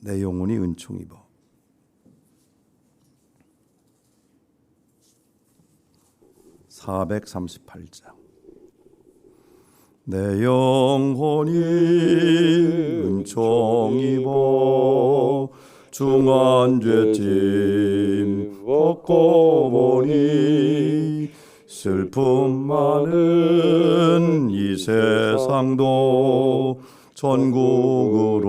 내 영혼이 은총 입어. (438장) 내 영혼이 은총 입어 중한 죄짐 벗고 보니 슬픔 많은 이 세상도 전국으로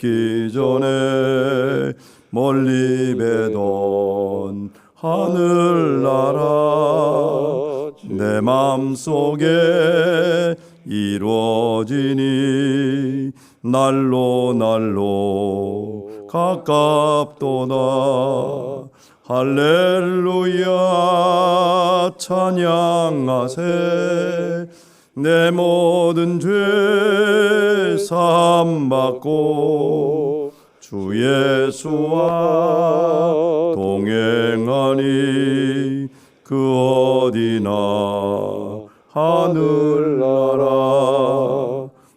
뵙기 전에 멀리 뵈던 하늘나라 내 맘속에 이루어지니 날로 날로 가깝도다. 할렐루야 찬양하세 내 모든 죄 삼받고 주 예수와 동행하니 그 어디나 하늘나라.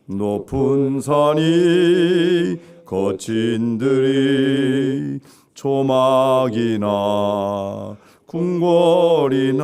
높은 산이 거친 들이 조막이나 궁궐이나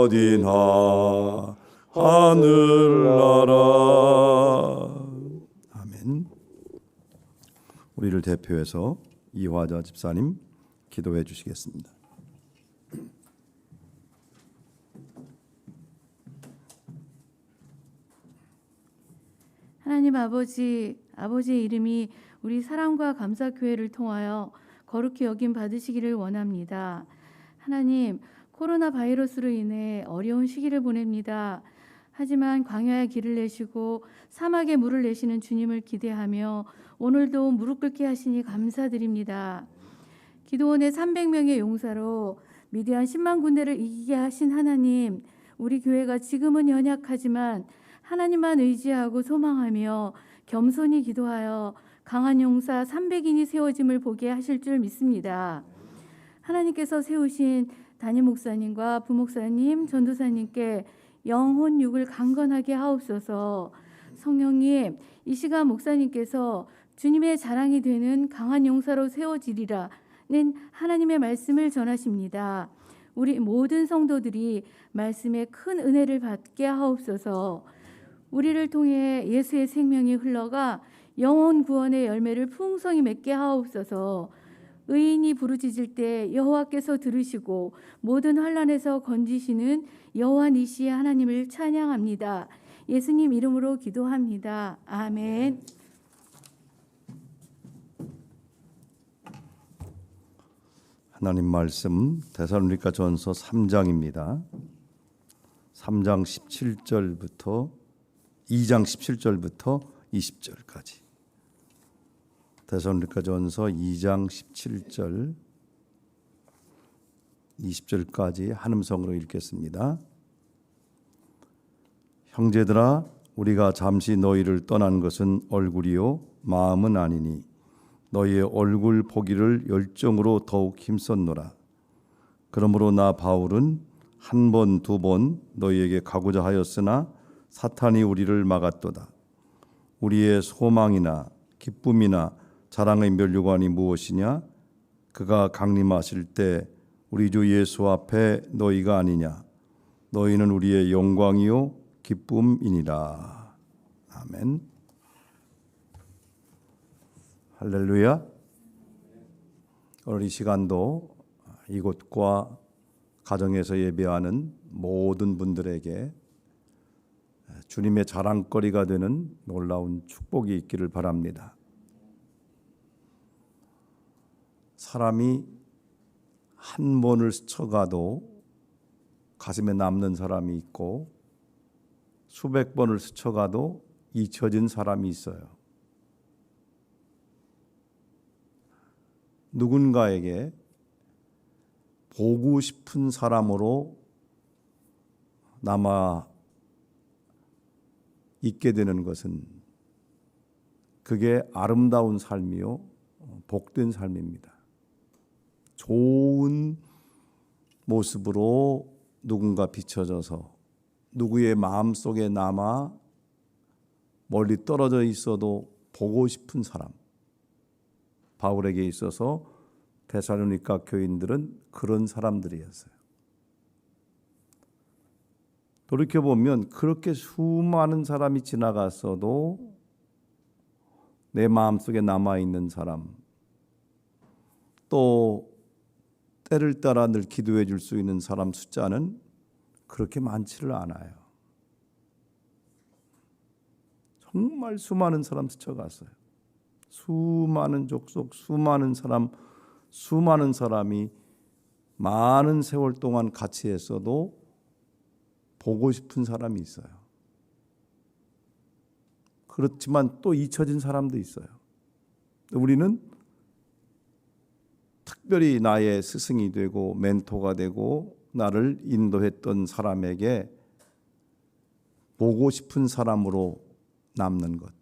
어디나 하늘나라 아멘 우리를 대표해서 이화자 집사님 기도해 주시겠습니다. 하나님 아버지, 아버지의 이름이 우리 사랑과 감사 교회를 통하여 거룩히 여김 받으시기를 원합니다. 하나님, 코로나 바이러스로 인해 어려운 시기를 보냅니다. 하지만 광야의 길을 내시고 사막에 물을 내시는 주님을 기대하며 오늘도 무릎 꿇게 하시니 감사드립니다. 기도원의 300명의 용사로 미디안 10만 군대를 이기게 하신 하나님, 우리 교회가 지금은 연약하지만 하나님만 의지하고 소망하며 겸손히 기도하여 강한 용사 300인이 세워짐을 보게 하실 줄 믿습니다. 하나님께서 세우신 담임 목사님과 부목사님, 전도사님께 영혼 육을 강건하게 하옵소서. 성령님, 이 시간 목사님께서 주님의 자랑이 되는 강한 용사로 세워지리라는 하나님의 말씀을 전하십니다. 우리 모든 성도들이 말씀에 큰 은혜를 받게 하옵소서. 우리를 통해 예수의 생명이 흘러가 영혼 구원의 열매를 풍성히 맺게 하옵소서. 의인이 부르짖을 때 여호와께서 들으시고 모든 환란에서 건지시는 여호와 니시의 하나님을 찬양합니다. 예수님 이름으로 기도합니다. 아멘. 하나님 말씀 데살로니가 전서 3장입니다. 3장 17절부터 2장 17절부터 20절까지. 데살로니가 전서 2장 17절 20절까지 한음성으로 읽겠습니다. 형제들아 우리가 잠시 너희를 떠난 것은 얼굴이요 마음은 아니니 너희의 얼굴 보기를 열정으로 더욱 힘썼노라. 그러므로 나 바울은 한 번 두번 너희에게 가고자 하였으나 사탄이 우리를 막았도다. 우리의 소망이나 기쁨이나 자랑의 면류관이 무엇이냐? 그가 강림하실 때 우리 주 예수 앞에 너희가 아니냐? 너희는 우리의 영광이요 기쁨이니라. 아멘. 할렐루야. 오늘 이 시간도 이곳과 가정에서 예배하는 모든 분들에게 주님의 자랑거리가 되는 놀라운 축복이 있기를 바랍니다. 사람이 한 번을 스쳐가도 가슴에 남는 사람이 있고 수백 번을 스쳐가도 잊혀진 사람이 있어요. 누군가에게 보고 싶은 사람으로 남아 있게 되는 것은 그게 아름다운 삶이요 복된 삶입니다. 좋은 모습으로 누군가 비춰져서 누구의 마음 속에 남아 멀리 떨어져 있어도 보고 싶은 사람. 바울에게 있어서 데살로니가 교인들은 그런 사람들이었어요. 돌이켜 보면 그렇게 수많은 사람이 지나갔어도 내 마음속에 남아 있는 사람 또 때를 따라 늘 기도해 줄 수 있는 사람 숫자는 그렇게 많지를 않아요. 정말 수많은 사람 스쳐갔어요. 수많은 족속, 수많은 사람, 수많은 사람이 많은 세월 동안 같이 했어도 보고 싶은 사람이 있어요. 그렇지만 또 잊혀진 사람도 있어요. 우리는 특별히 나의 스승이 되고 멘토가 되고 나를 인도했던 사람에게 보고 싶은 사람으로 남는 것.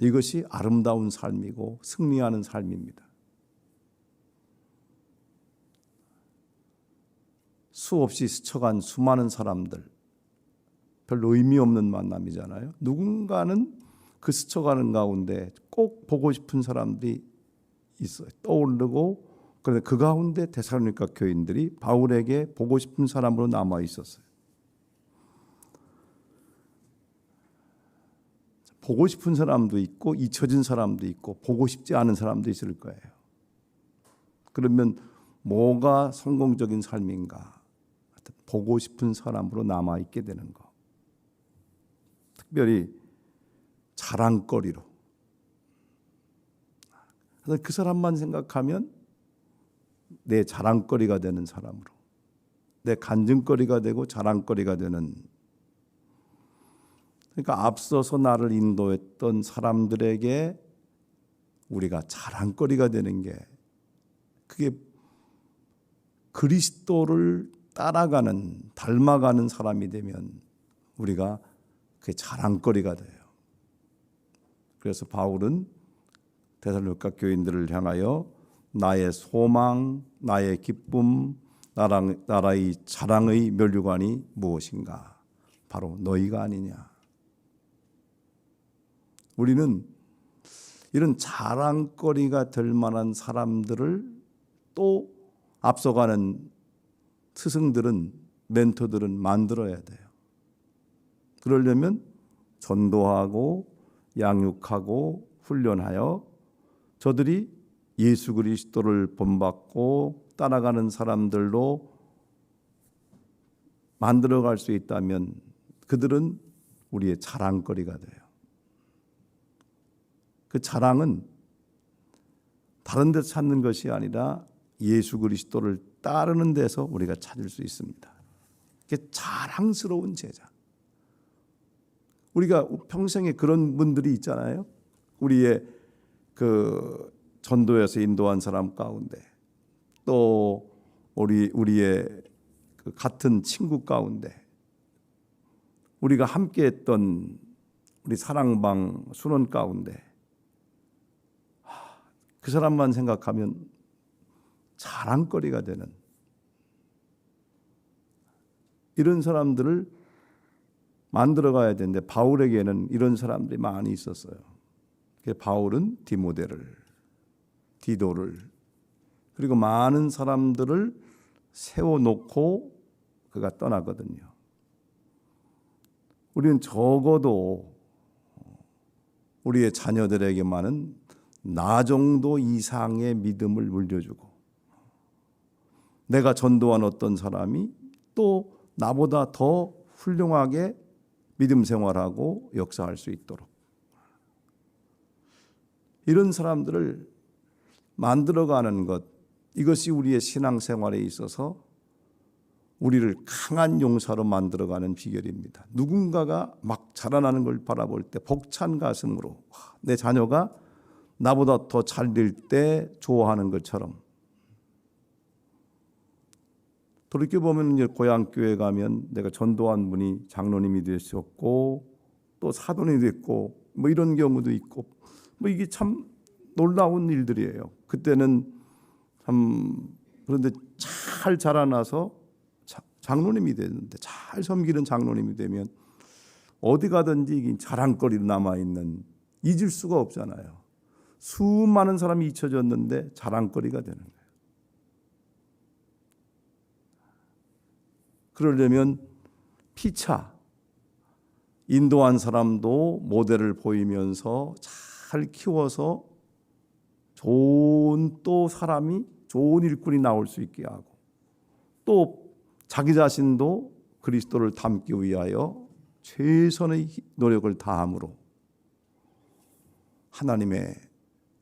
이것이 아름다운 삶이고 승리하는 삶입니다. 수없이 스쳐간 수많은 사람들 별로 의미 없는 만남이잖아요. 누군가는 그 스쳐가는 가운데 꼭 보고 싶은 사람들이 있어요. 떠오르고 그런데 그 가운데 데살로니가 교인들이 바울에게 보고 싶은 사람으로 남아 있었어요. 보고 싶은 사람도 있고 잊혀진 사람도 있고 보고 싶지 않은 사람도 있을 거예요. 그러면 뭐가 성공적인 삶인가? 보고 싶은 사람으로 남아 있게 되는 거. 특별히 자랑거리로. 그래서 그 사람만 생각하면 내 자랑거리가 되는 사람으로, 내 간증거리가 되고 자랑거리가 되는 그러니까 앞서서 나를 인도했던 사람들에게 우리가 자랑거리가 되는 게 그게 그리스도를 따라가는 닮아가는 사람이 되면 우리가 그게 자랑거리가 돼요. 그래서 바울은 데살로니가 교인들을 향하여 나의 소망, 나의 기쁨, 나랑, 나라의 자랑의 면류관이 무엇인가? 바로 너희가 아니냐. 우리는 이런 자랑거리가 될 만한 사람들을 또 앞서가는 스승들은 멘토들은 만들어야 돼요. 그러려면 전도하고 양육하고 훈련하여 저들이 예수 그리스도를 본받고 따라가는 사람들로 만들어 갈 수 있다면 그들은 우리의 자랑거리가 돼요. 그 자랑은 다른 데서 찾는 것이 아니라 예수 그리스도를 따르는 데서 우리가 찾을 수 있습니다. 이게 자랑스러운 제자. 우리가 평생에 그런 분들이 있잖아요. 우리의 그 전도에서 인도한 사람 가운데 또 우리 우리의 그 같은 친구 가운데 우리가 함께했던 우리 사랑방 순원 가운데 하, 그 사람만 생각하면 자랑거리가 되는 이런 사람들을 만들어 가야 되는데 바울에게는 이런 사람들이 많이 있었어요. 바울은 디모데를 디도를 그리고 많은 사람들을 세워 놓고 그가 떠나거든요. 우리는 적어도 우리의 자녀들에게만은 나 정도 이상의 믿음을 물려주고 내가 전도한 어떤 사람이 또 나보다 더 훌륭하게 믿음 생활하고 역사할 수 있도록 이런 사람들을 만들어가는 것 이것이 우리의 신앙 생활에 있어서 우리를 강한 용사로 만들어가는 비결입니다. 누군가가 막 자라나는 걸 바라볼 때 벅찬 가슴으로 와, 내 자녀가 나보다 더 잘 될 때 좋아하는 것처럼 돌이켜 보면 고향 교회 가면 내가 전도한 분이 장로님이 되셨고 또 사돈이 됐고 뭐 이런 경우도 있고 뭐 이게 참 놀라운 일들이에요. 그때는 참 그런데 잘 자라나서 자- 장로님이 됐는데 잘 섬기는 장로님이 되면 어디 가든지 자랑거리로 남아 있는 잊을 수가 없잖아요. 수많은 사람이 잊혀졌는데 자랑거리가 되는 거예요. 그러려면 피차 인도한 사람도 모델을 보이면서 잘 키워서 좋은 또 사람이 좋은 일꾼이 나올 수 있게 하고 또 자기 자신도 그리스도를 닮기 위하여 최선의 노력을 다함으로 하나님의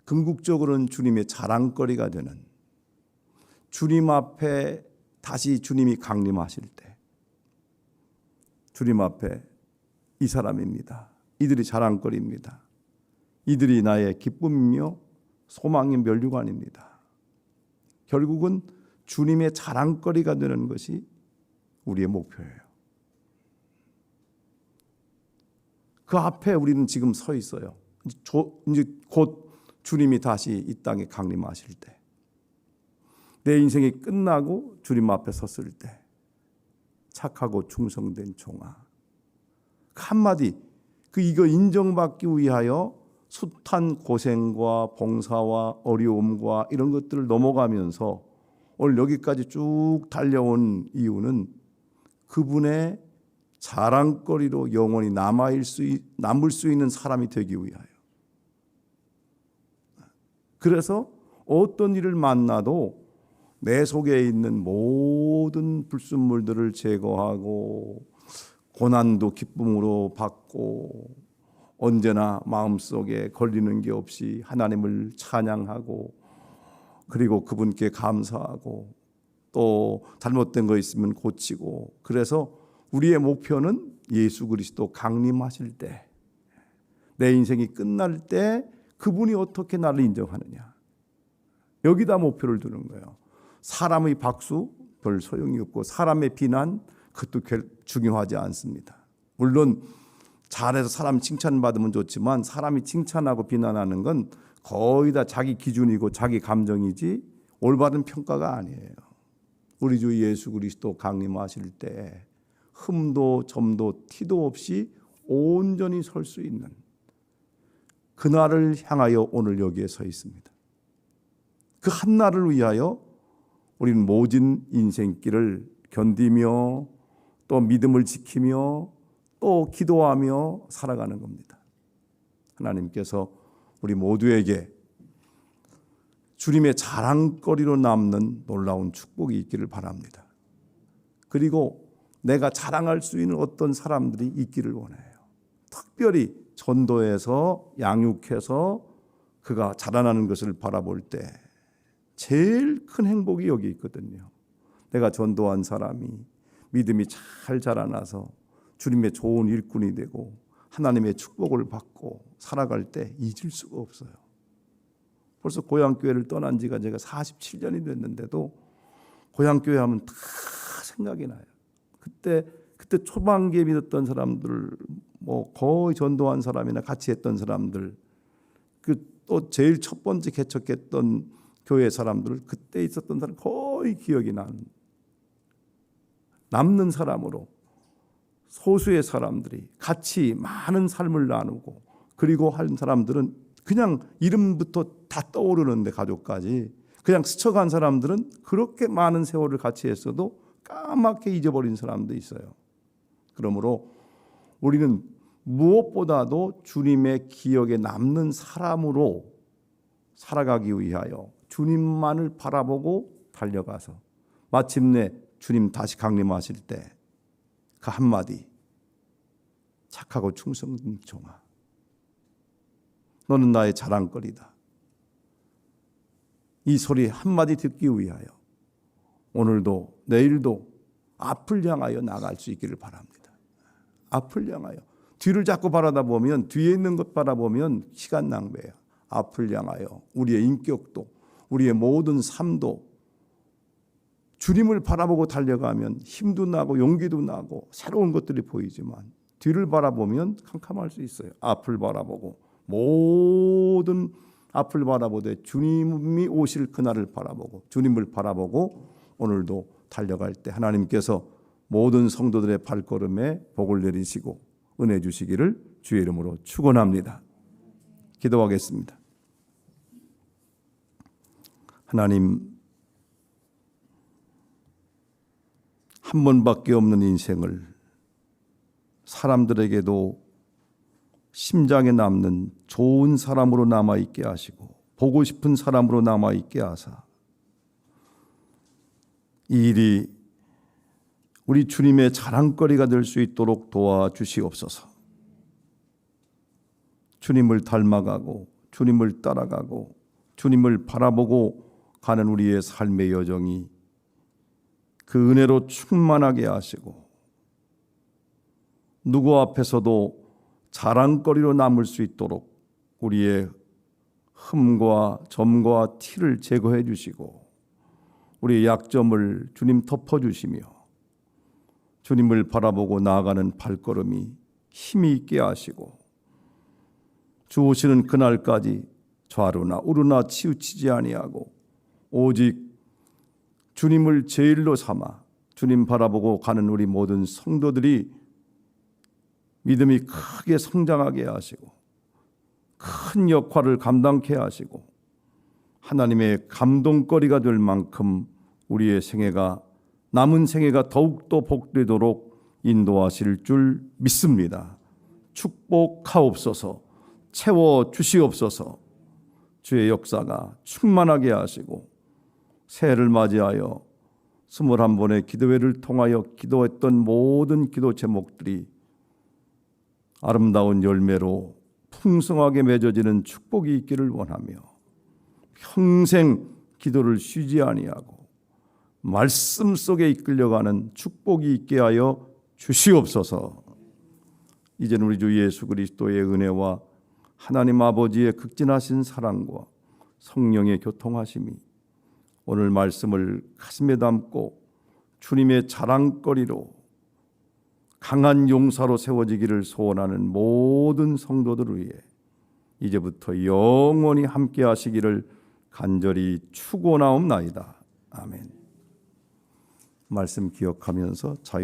궁극적으로는 주님의 자랑거리가 되는 주님 앞에 다시 주님이 강림하실 때 주님 앞에 이 사람입니다. 이들이 자랑거리입니다. 이들이 나의 기쁨이며 소망의 멸류관입니다. 결국은 주님의 자랑거리가 되는 것이 우리의 목표예요. 그 앞에 우리는 지금 서 있어요. 이제 곧 주님이 다시 이 땅에 강림하실 때, 내 인생이 끝나고 주님 앞에 섰을 때, 착하고 충성된 종아. 그 한마디, 그 이거 인정받기 위하여 숱한 고생과 봉사와 어려움과 이런 것들을 넘어가면서 오늘 여기까지 쭉 달려온 이유는 그분의 자랑거리로 영원히 남아일 수 있- 남을 수 있는 사람이 되기 위하여. 그래서 어떤 일을 만나도 내 속에 있는 모든 불순물들을 제거하고 고난도 기쁨으로 받고 언제나 마음속에 걸리는 게 없이 하나님을 찬양하고 그리고 그분께 감사하고 또 잘못된 거 있으면 고치고 그래서 우리의 목표는 예수 그리스도 강림하실 때 내 인생이 끝날 때 그분이 어떻게 나를 인정하느냐 여기다 목표를 두는 거예요. 사람의 박수 별 소용이 없고 사람의 비난 그것도 별 중요하지 않습니다. 물론 잘해서 사람 칭찬받으면 좋지만 사람이 칭찬하고 비난하는 건 거의 다 자기 기준이고 자기 감정이지 올바른 평가가 아니에요. 우리 주 예수 그리스도 강림하실 때 흠도 점도 티도 없이 온전히 설 수 있는 그날을 향하여 오늘 여기에 서 있습니다. 그 한날을 위하여 우리는 모진 인생길을 견디며 또 믿음을 지키며 또 기도하며 살아가는 겁니다. 하나님께서 우리 모두에게 주님의 자랑거리로 남는 놀라운 축복이 있기를 바랍니다. 그리고 내가 자랑할 수 있는 어떤 사람들이 있기를 원해요. 특별히 전도해서 양육해서 그가 자라나는 것을 바라볼 때 제일 큰 행복이 여기 있거든요. 내가 전도한 사람이 믿음이 잘 자라나서 주님의 좋은 일꾼이 되고 하나님의 축복을 받고 살아갈 때 잊을 수가 없어요. 벌써 고향 교회를 떠난 지가 제가 47년이 됐는데도 고향 교회 하면 다 생각이 나요. 그때 그때 초반기에 믿었던 사람들 뭐 거의 전도한 사람이나 같이 했던 사람들 그 또 제일 첫 번째 개척했던 교회 사람들 그때 있었던 사람 거의 기억이 난 남는 사람으로 소수의 사람들이 같이 많은 삶을 나누고 그리고 한 사람들은 그냥 이름부터 다 떠오르는데 가족까지 그냥 스쳐간 사람들은 그렇게 많은 세월을 같이 했어도 까맣게 잊어버린 사람도 있어요. 그러므로 우리는 무엇보다도 주님의 기억에 남는 사람으로 살아가기 위하여 주님만을 바라보고 달려가서 마침내 주님 다시 강림하실 때 그 한마디 착하고 충성된 종아 너는 나의 자랑거리다. 이 소리 한마디 듣기 위하여 오늘도 내일도 앞을 향하여 나갈 수 있기를 바랍니다. 앞을 향하여 뒤를 자꾸 바라다 보면 뒤에 있는 것 바라보면 시간 낭비예요. 앞을 향하여 우리의 인격도 우리의 모든 삶도 주님을 바라보고 달려가면 힘도 나고 용기도 나고 새로운 것들이 보이지만 뒤를 바라보면 캄캄할 수 있어요. 앞을 바라보고 모든 앞을 바라보되 주님이 오실 그날을 바라보고 주님을 바라보고 오늘도 달려갈 때 하나님께서 모든 성도들의 발걸음에 복을 내리시고 은혜 주시기를 주의 이름으로 축원합니다. 기도하겠습니다. 하나님 한 번밖에 없는 인생을 사람들에게도 심장에 남는 좋은 사람으로 남아 있게 하시고 보고 싶은 사람으로 남아 있게 하사 이 일이 우리 주님의 자랑거리가 될 수 있도록 도와주시옵소서. 주님을 닮아가고 주님을 따라가고 주님을 바라보고 가는 우리의 삶의 여정이 그 은혜로 충만하게 하시고 누구 앞에서도 자랑거리로 남을 수 있도록 우리의 흠과 점과 티를 제거해 주시고 우리의 약점을 주님 덮어 주시며 주님을 바라보고 나아가는 발걸음이 힘이 있게 하시고 주 오시는 그날까지 좌루나 우루나 치우치지 아니하고 오직 주님을 제일로 삼아 주님 바라보고 가는 우리 모든 성도들이 믿음이 크게 성장하게 하시고 큰 역할을 감당케 하시고 하나님의 감동거리가 될 만큼 우리의 생애가 남은 생애가 더욱더 복되도록 인도하실 줄 믿습니다. 축복하옵소서 채워 주시옵소서 주의 역사가 충만하게 하시고 새해를 맞이하여 스물한 번의 기도회를 통하여 기도했던 모든 기도 제목들이 아름다운 열매로 풍성하게 맺어지는 축복이 있기를 원하며 평생 기도를 쉬지 아니하고 말씀 속에 이끌려가는 축복이 있게 하여 주시옵소서. 이제는 우리 주 예수 그리스도의 은혜와 하나님 아버지의 극진하신 사랑과 성령의 교통하심이 오늘 말씀을 가슴에 담고 주님의 자랑거리로 강한 용사로 세워지기를 소원하는 모든 성도들을 위해 이제부터 영원히 함께 하시기를 간절히 추고나옵나이다. 아멘. 말씀 기억하면서 자유